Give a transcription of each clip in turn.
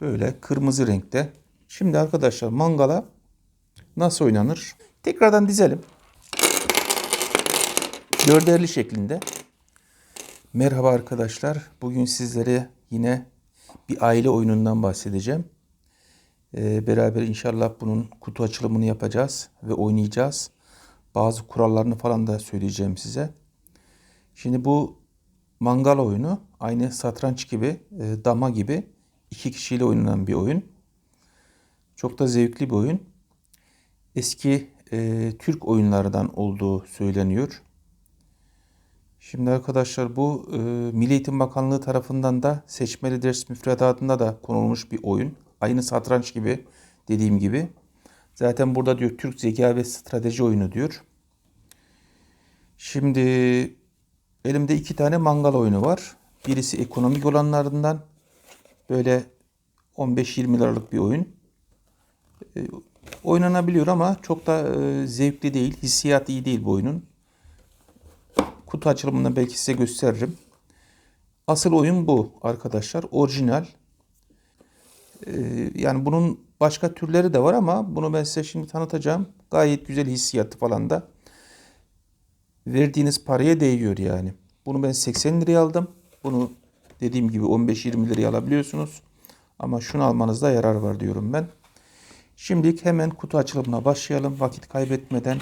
Böyle kırmızı renkte. Şimdi arkadaşlar mangala nasıl oynanır? Tekrardan dizelim. Dörderli şeklinde. Merhaba arkadaşlar. Bugün sizlere yine bir aile oyunundan bahsedeceğim. Ee, beraber inşallah bunun kutu açılımını yapacağız ve oynayacağız. Bazı kurallarını falan da söyleyeceğim size. Şimdi bu mangal oyunu aynı satranç gibi, e, dama gibi iki kişiyle oynanan bir oyun. Çok da zevkli bir oyun. Eski e, Türk oyunlardan olduğu söyleniyor. Şimdi arkadaşlar bu e, Milli Eğitim Bakanlığı tarafından da seçmeli ders müfredatında da konulmuş bir oyun. Aynı satranç gibi dediğim gibi. Zaten burada diyor Türk zeka ve strateji oyunu diyor. Şimdi elimde iki tane mangal oyunu var. Birisi ekonomik olanlarından böyle 15-20 liralık bir oyun. E, oynanabiliyor ama çok da e, zevkli değil. Hissiyat iyi değil bu oyunun. Kutu açılımında belki size gösteririm. Asıl oyun bu arkadaşlar. Orijinal. Ee, yani bunun başka türleri de var ama bunu ben size şimdi tanıtacağım. Gayet güzel hissiyatı falan da. Verdiğiniz paraya değiyor yani. Bunu ben 80 liraya aldım. Bunu dediğim gibi 15-20 liraya alabiliyorsunuz. Ama şunu almanızda yarar var diyorum ben. Şimdilik hemen kutu açılımına başlayalım. Vakit kaybetmeden.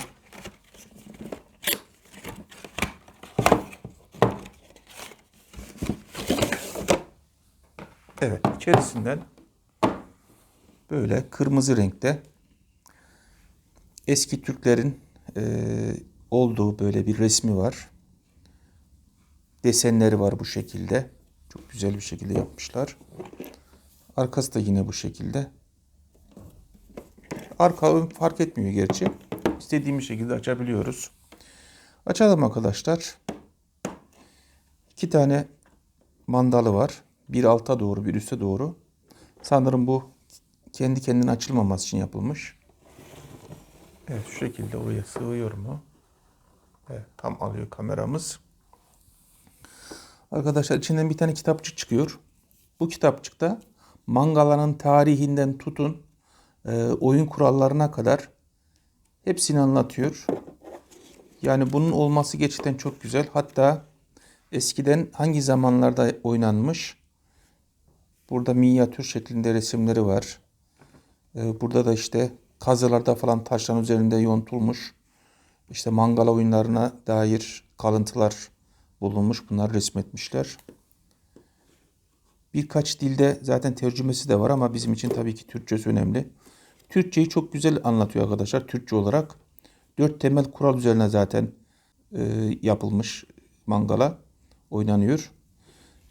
Evet, içerisinden böyle kırmızı renkte eski Türklerin e, olduğu böyle bir resmi var. Desenleri var bu şekilde. Çok güzel bir şekilde yapmışlar. Arkası da yine bu şekilde. Arka fark etmiyor gerçi. İstediğimiz şekilde açabiliyoruz. Açalım arkadaşlar. İki tane mandalı var. Bir alta doğru bir üste doğru. Sanırım bu kendi kendine açılmaması için yapılmış. Evet şu şekilde oraya sığıyor mu? Evet tam alıyor kameramız. Arkadaşlar içinden bir tane kitapçık çıkıyor. Bu kitapçıkta mangalanın tarihinden tutun e, oyun kurallarına kadar hepsini anlatıyor. Yani bunun olması gerçekten çok güzel. Hatta eskiden hangi zamanlarda oynanmış Burada minyatür şeklinde resimleri var. Ee, burada da işte kazılarda falan taşların üzerinde yontulmuş. İşte mangal oyunlarına dair kalıntılar bulunmuş. Bunlar resmetmişler. Birkaç dilde zaten tercümesi de var ama bizim için tabii ki Türkçesi önemli. Türkçeyi çok güzel anlatıyor arkadaşlar Türkçe olarak. Dört temel kural üzerine zaten e, yapılmış mangala oynanıyor.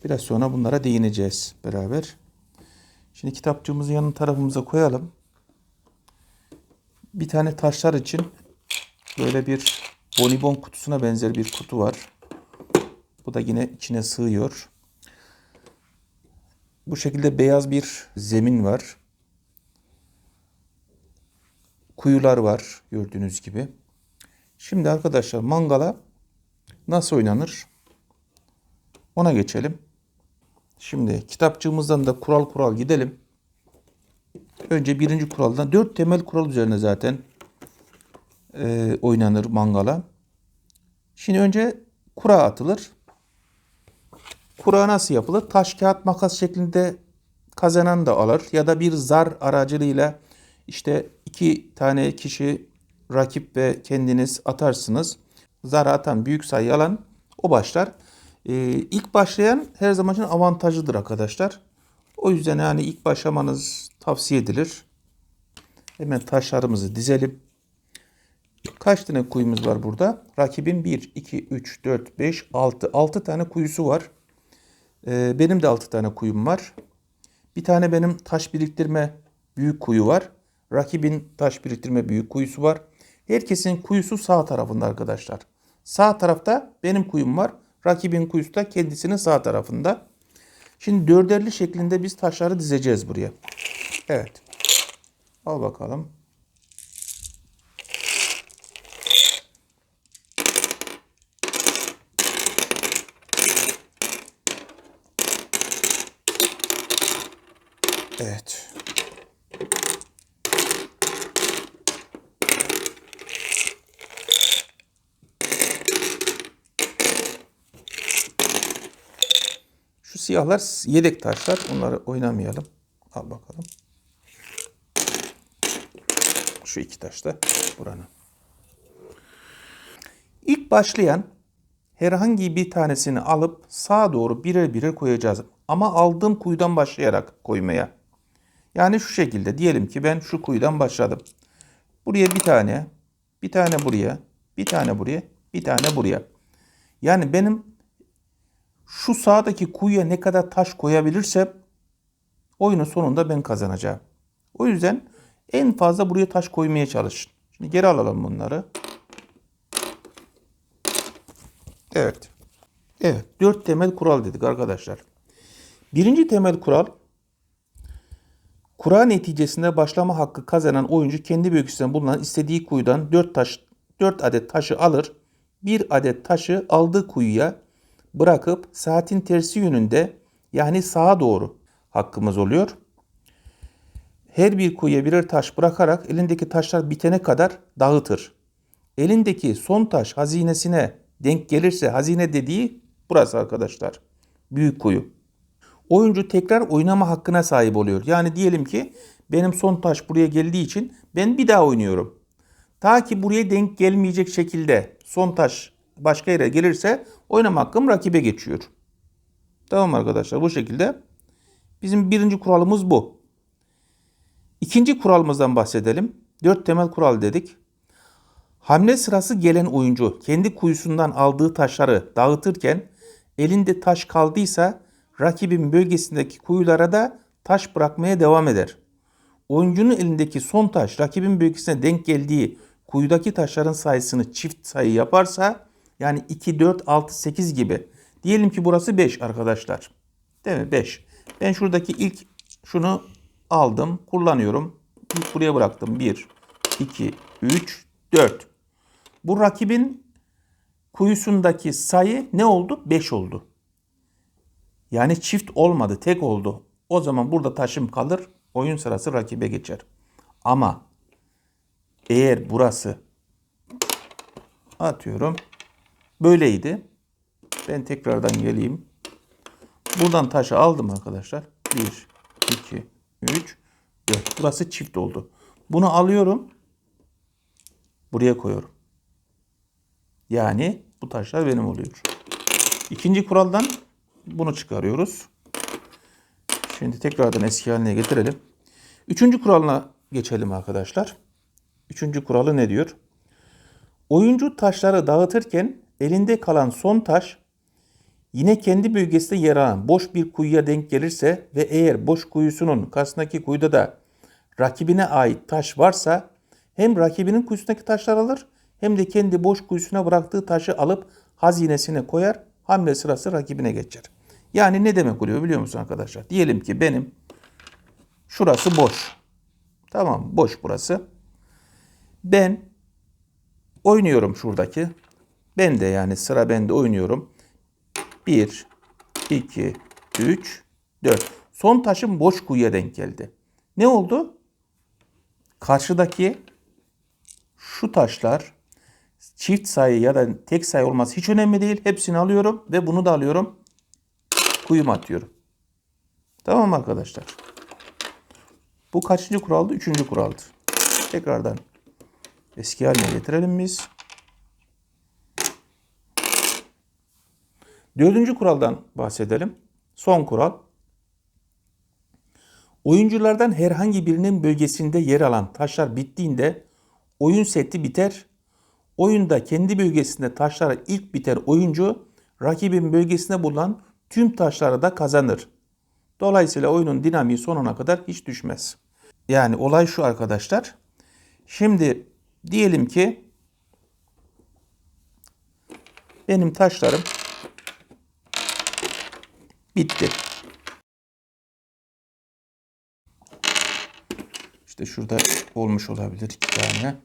Biraz sonra bunlara değineceğiz beraber. Şimdi kitapçığımızı yanın tarafımıza koyalım. Bir tane taşlar için böyle bir bonibon kutusuna benzer bir kutu var. Bu da yine içine sığıyor. Bu şekilde beyaz bir zemin var. Kuyular var gördüğünüz gibi. Şimdi arkadaşlar mangala nasıl oynanır? Ona geçelim. Şimdi kitapçığımızdan da kural kural gidelim. Önce birinci kuraldan dört temel kural üzerine zaten e, oynanır mangala. Şimdi önce kura atılır. Kura nasıl yapılır? Taş, kağıt, makas şeklinde kazanan da alır. Ya da bir zar aracılığıyla işte iki tane kişi rakip ve kendiniz atarsınız. Zar atan büyük sayı alan o başlar. Ee, ilk başlayan her zaman için avantajlıdır arkadaşlar. O yüzden yani ilk başlamanız tavsiye edilir. Hemen taşlarımızı dizelim. Kaç tane kuyumuz var burada? Rakibin 1, 2, 3, 4, 5, 6. 6 tane kuyusu var. Ee, benim de 6 tane kuyum var. Bir tane benim taş biriktirme büyük kuyu var. Rakibin taş biriktirme büyük kuyusu var. Herkesin kuyusu sağ tarafında arkadaşlar. Sağ tarafta benim kuyum var. Rakibin kuyusu da kendisinin sağ tarafında. Şimdi dörderli şeklinde biz taşları dizeceğiz buraya. Evet. Al bakalım. Evet. Şu siyahlar yedek taşlar. Onları oynamayalım. Al bakalım. Şu iki taş da buranın. İlk başlayan herhangi bir tanesini alıp sağa doğru birer birer koyacağız. Ama aldığım kuyudan başlayarak koymaya. Yani şu şekilde diyelim ki ben şu kuyudan başladım. Buraya bir tane, bir tane buraya, bir tane buraya, bir tane buraya. Yani benim şu sağdaki kuyuya ne kadar taş koyabilirsem oyunun sonunda ben kazanacağım. O yüzden en fazla buraya taş koymaya çalışın. Şimdi geri alalım bunları. Evet. Evet. Dört temel kural dedik arkadaşlar. Birinci temel kural kura neticesinde başlama hakkı kazanan oyuncu kendi bölgesinde bulunan istediği kuyudan 4 taş 4 adet taşı alır. Bir adet taşı aldığı kuyuya bırakıp saatin tersi yönünde yani sağa doğru hakkımız oluyor. Her bir kuyuya birer taş bırakarak elindeki taşlar bitene kadar dağıtır. Elindeki son taş hazinesine denk gelirse hazine dediği burası arkadaşlar. Büyük kuyu. Oyuncu tekrar oynama hakkına sahip oluyor. Yani diyelim ki benim son taş buraya geldiği için ben bir daha oynuyorum. Ta ki buraya denk gelmeyecek şekilde son taş başka yere gelirse oynama hakkım rakibe geçiyor. Tamam arkadaşlar bu şekilde. Bizim birinci kuralımız bu. İkinci kuralımızdan bahsedelim. Dört temel kural dedik. Hamle sırası gelen oyuncu kendi kuyusundan aldığı taşları dağıtırken elinde taş kaldıysa rakibin bölgesindeki kuyulara da taş bırakmaya devam eder. Oyuncunun elindeki son taş rakibin bölgesine denk geldiği kuyudaki taşların sayısını çift sayı yaparsa yani 2, 4, 6, 8 gibi. Diyelim ki burası 5 arkadaşlar. Değil mi? 5. Ben şuradaki ilk şunu aldım, kullanıyorum. İlk buraya bıraktım. 1, 2, 3, 4. Bu rakibin kuyusundaki sayı ne oldu? 5 oldu. Yani çift olmadı, tek oldu. O zaman burada taşım kalır, oyun sırası rakibe geçer. Ama eğer burası atıyorum böyleydi. Ben tekrardan geleyim. Buradan taşı aldım arkadaşlar. 1, 2, 3, 4. Burası çift oldu. Bunu alıyorum. Buraya koyuyorum. Yani bu taşlar benim oluyor. İkinci kuraldan bunu çıkarıyoruz. Şimdi tekrardan eski haline getirelim. Üçüncü kuralına geçelim arkadaşlar. Üçüncü kuralı ne diyor? Oyuncu taşları dağıtırken elinde kalan son taş yine kendi bölgesinde yer alan boş bir kuyuya denk gelirse ve eğer boş kuyusunun karşısındaki kuyuda da rakibine ait taş varsa hem rakibinin kuyusundaki taşlar alır hem de kendi boş kuyusuna bıraktığı taşı alıp hazinesine koyar hamle sırası rakibine geçer. Yani ne demek oluyor biliyor musun arkadaşlar? Diyelim ki benim şurası boş. Tamam boş burası. Ben oynuyorum şuradaki. Ben de yani sıra bende oynuyorum. 1, 2, 3, 4. Son taşım boş kuyuya denk geldi. Ne oldu? Karşıdaki şu taşlar çift sayı ya da tek sayı olması hiç önemli değil. Hepsini alıyorum ve bunu da alıyorum. Kuyuma atıyorum. Tamam arkadaşlar? Bu kaçıncı kuraldı? Üçüncü kuraldı. Tekrardan eski haline getirelim biz. Dördüncü kuraldan bahsedelim. Son kural. Oyunculardan herhangi birinin bölgesinde yer alan taşlar bittiğinde oyun seti biter. Oyunda kendi bölgesinde taşlara ilk biter oyuncu rakibin bölgesinde bulunan tüm taşları da kazanır. Dolayısıyla oyunun dinamiği sonuna kadar hiç düşmez. Yani olay şu arkadaşlar. Şimdi diyelim ki benim taşlarım bitti. İşte şurada olmuş olabilir iki tane.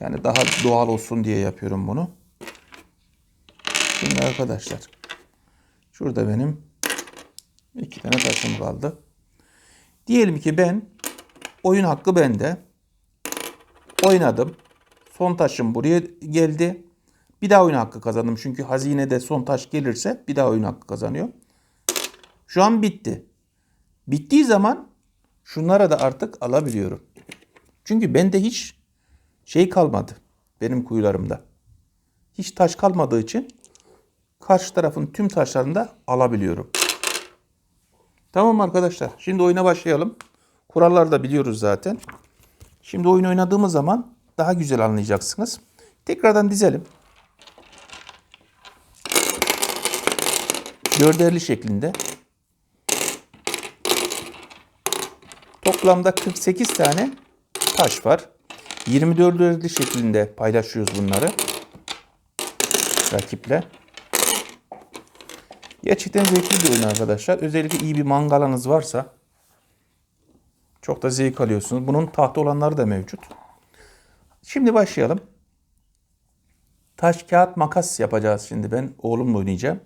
Yani daha doğal olsun diye yapıyorum bunu. Şimdi arkadaşlar Şurada benim iki tane taşım kaldı. Diyelim ki ben oyun hakkı bende. Oynadım. Son taşım buraya geldi. Bir daha oyun hakkı kazandım. Çünkü hazinede son taş gelirse bir daha oyun hakkı kazanıyor. Şu an bitti. Bittiği zaman şunlara da artık alabiliyorum. Çünkü bende hiç şey kalmadı. Benim kuyularımda. Hiç taş kalmadığı için karşı tarafın tüm taşlarını da alabiliyorum. Tamam arkadaşlar. Şimdi oyuna başlayalım. Kuralları da biliyoruz zaten. Şimdi oyun oynadığımız zaman daha güzel anlayacaksınız. Tekrardan dizelim. Dörderli şeklinde. Toplamda 48 tane taş var. 24'lü şeklinde paylaşıyoruz bunları. Rakiple. Gerçekten zevkli bir oyun arkadaşlar. Özellikle iyi bir mangalanız varsa çok da zevk alıyorsunuz. Bunun tahta olanları da mevcut. Şimdi başlayalım. Taş, kağıt, makas yapacağız şimdi. Ben oğlumla oynayacağım.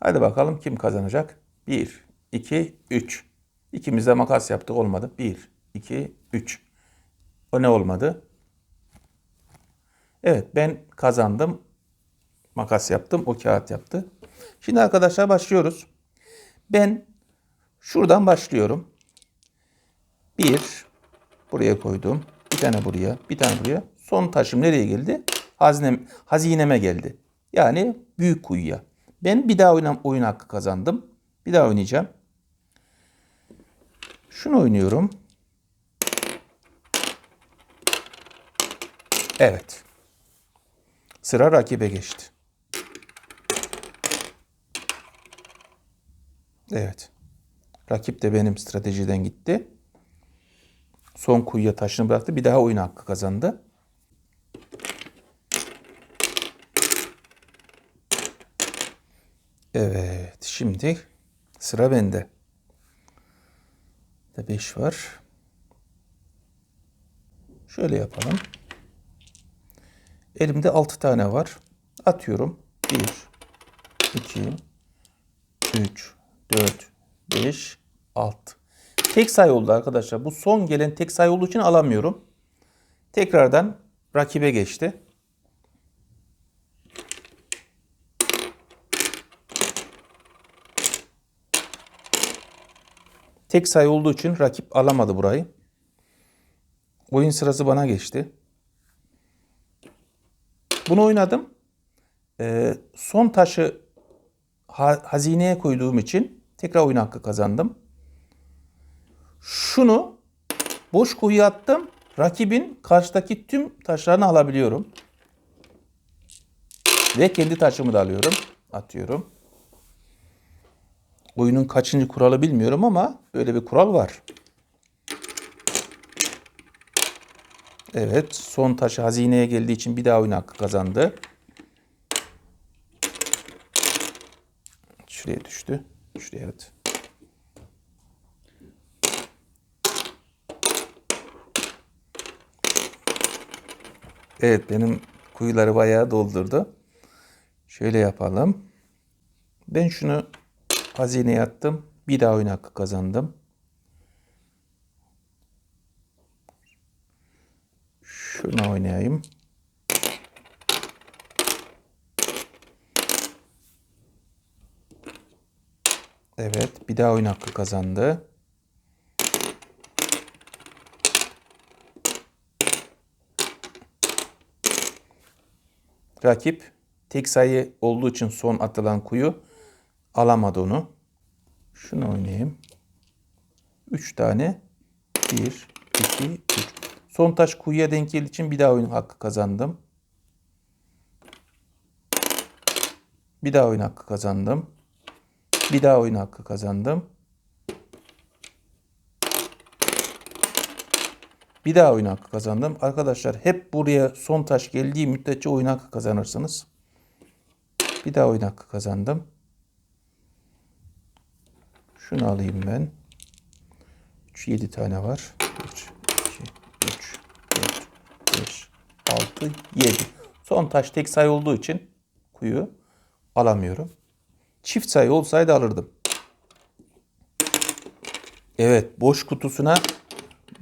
Hadi bakalım kim kazanacak? 1, 2, 3. İkimiz de makas yaptık olmadı. 1, 2, 3. O ne olmadı? Evet ben kazandım. Makas yaptım. O kağıt yaptı. Şimdi arkadaşlar başlıyoruz. Ben şuradan başlıyorum. Bir buraya koydum. Bir tane buraya, bir tane buraya. Son taşım nereye geldi? Hazinem, hazineme geldi. Yani büyük kuyuya. Ben bir daha oyun, oyun hakkı kazandım. Bir daha oynayacağım. Şunu oynuyorum. Evet. Sıra rakibe geçti. Evet. Rakip de benim stratejiden gitti. Son kuyuya taşını bıraktı. Bir daha oyun hakkı kazandı. Evet. Şimdi sıra bende. De 5 var. Şöyle yapalım. Elimde 6 tane var. Atıyorum. 1 2 3 4 5 6 Tek sayı oldu arkadaşlar. Bu son gelen tek sayı olduğu için alamıyorum. Tekrardan rakibe geçti. Tek sayı olduğu için rakip alamadı burayı. Oyun sırası bana geçti. Bunu oynadım. Ee, son taşı ha hazineye koyduğum için tekrar oyun hakkı kazandım. Şunu boş kuyuya attım. Rakibin karşıdaki tüm taşlarını alabiliyorum. Ve kendi taşımı da alıyorum. Atıyorum. Oyunun kaçıncı kuralı bilmiyorum ama böyle bir kural var. Evet. Son taşı hazineye geldiği için bir daha oyun hakkı kazandı. Şuraya düştü. Şuraya evet. Benim kuyuları bayağı doldurdu. Şöyle yapalım. Ben şunu hazineye attım. Bir daha oyun hakkı kazandım. Şunu oynayayım. Evet, bir daha oyun hakkı kazandı. Rakip tek sayı olduğu için son atılan kuyu alamadı onu. Şunu oynayayım. 3 tane. 1, 2, 3. Son taş kuyuya denk geldiği için bir daha oyun hakkı kazandım. Bir daha oyun hakkı kazandım. Bir daha oyun hakkı kazandım. Bir daha oyun hakkı kazandım. Arkadaşlar hep buraya son taş geldiği müddetçe oyun hakkı kazanırsınız. Bir daha oyun hakkı kazandım. Şunu alayım ben. 3 7 tane var. 3 2 3 4 5 6 7. Son taş tek sayı olduğu için kuyu alamıyorum. Çift sayı olsaydı alırdım. Evet boş kutusuna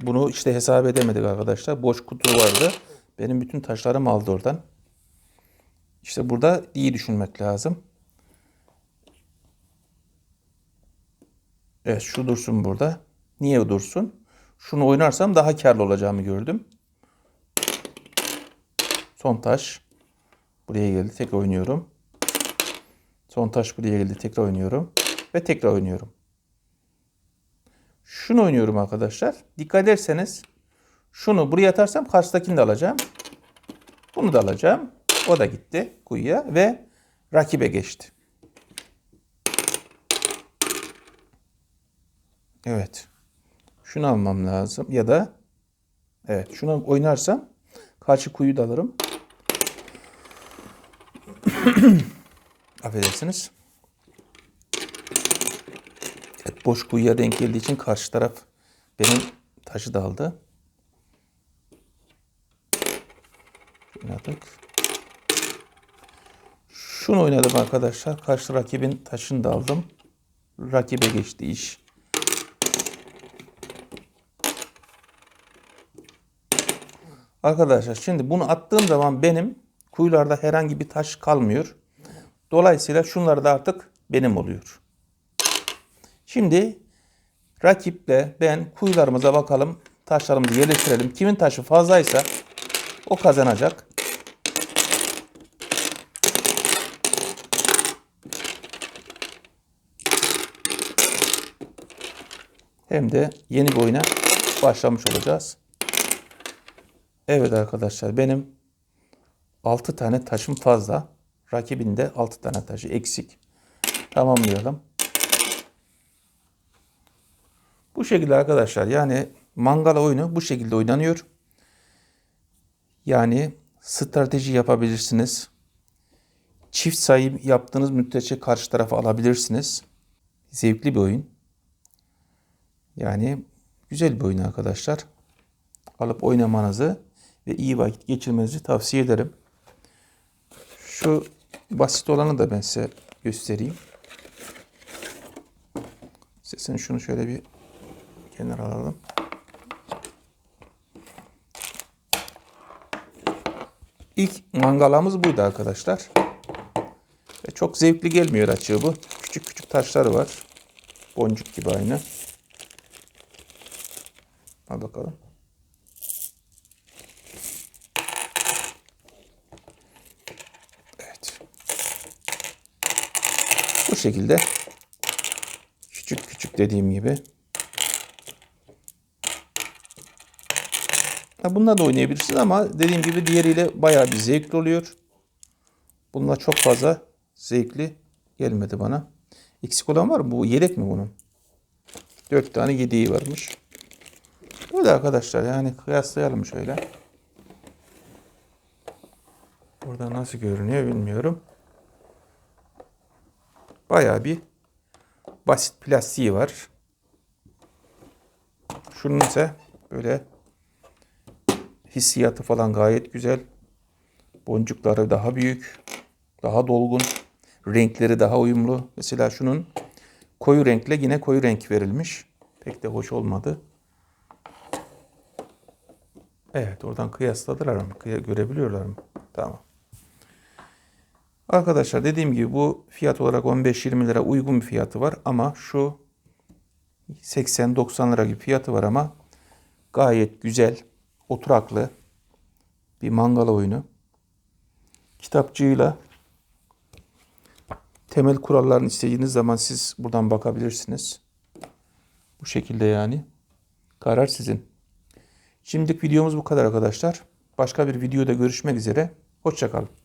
bunu işte hesap edemedik arkadaşlar. Boş kutu vardı. Benim bütün taşlarım aldı oradan. İşte burada iyi düşünmek lazım. Evet şu dursun burada. Niye dursun? Şunu oynarsam daha karlı olacağımı gördüm. Son taş. Buraya geldi. Tekrar oynuyorum. Son taş buraya geldi. Tekrar oynuyorum. Ve tekrar oynuyorum. Şunu oynuyorum arkadaşlar. Dikkat ederseniz şunu buraya atarsam karşıdakini de alacağım. Bunu da alacağım. O da gitti kuyuya ve rakibe geçti. Evet. Şunu almam lazım ya da evet şunu oynarsam karşı kuyu da alırım. Affedersiniz. Evet, boş kuyuya denk geldiği için karşı taraf benim taşı da aldı. Oynadık. Şunu oynadım arkadaşlar. Karşı rakibin taşını da aldım. Rakibe geçti iş. Arkadaşlar şimdi bunu attığım zaman benim kuyularda herhangi bir taş kalmıyor. Dolayısıyla şunlar da artık benim oluyor. Şimdi rakiple ben kuyularımıza bakalım. Taşlarımızı yerleştirelim. Kimin taşı fazlaysa o kazanacak. Hem de yeni bir oyuna başlamış olacağız. Evet arkadaşlar benim 6 tane taşım fazla. Rakibinde 6 tane taşı eksik. Tamamlayalım. Bu şekilde arkadaşlar yani mangala oyunu bu şekilde oynanıyor. Yani strateji yapabilirsiniz. Çift sayı yaptığınız müddetçe karşı tarafa alabilirsiniz. Zevkli bir oyun. Yani güzel bir oyun arkadaşlar. Alıp oynamanızı ve iyi vakit geçirmenizi tavsiye ederim. Şu basit olanı da ben size göstereyim. İstersen şunu şöyle bir kenara alalım. İlk mangalamız buydu arkadaşlar. Ve çok zevkli gelmiyor açığı bu. Küçük küçük taşları var. Boncuk gibi aynı. Al bakalım. Şekilde küçük küçük dediğim gibi. Ha, bununla da oynayabilirsiniz ama dediğim gibi diğeriyle bayağı bir zevkli oluyor. Bununla çok fazla zevkli gelmedi bana. Eksik olan var mı? Bu yedek mi bunun? 4 tane yedeği varmış. Böyle arkadaşlar yani kıyaslayalım şöyle. Burada nasıl görünüyor bilmiyorum. Bayağı bir basit plastiği var. Şunun ise böyle hissiyatı falan gayet güzel. Boncukları daha büyük, daha dolgun. Renkleri daha uyumlu. Mesela şunun koyu renkle yine koyu renk verilmiş. Pek de hoş olmadı. Evet oradan kıyasladılar? Kıya görebiliyorlar mı? Tamam. Arkadaşlar dediğim gibi bu fiyat olarak 15-20 lira uygun bir fiyatı var ama şu 80-90 lira gibi fiyatı var ama gayet güzel, oturaklı bir mangala oyunu. Kitapçığıyla temel kurallarını istediğiniz zaman siz buradan bakabilirsiniz. Bu şekilde yani. Karar sizin. Şimdilik videomuz bu kadar arkadaşlar. Başka bir videoda görüşmek üzere. Hoşçakalın.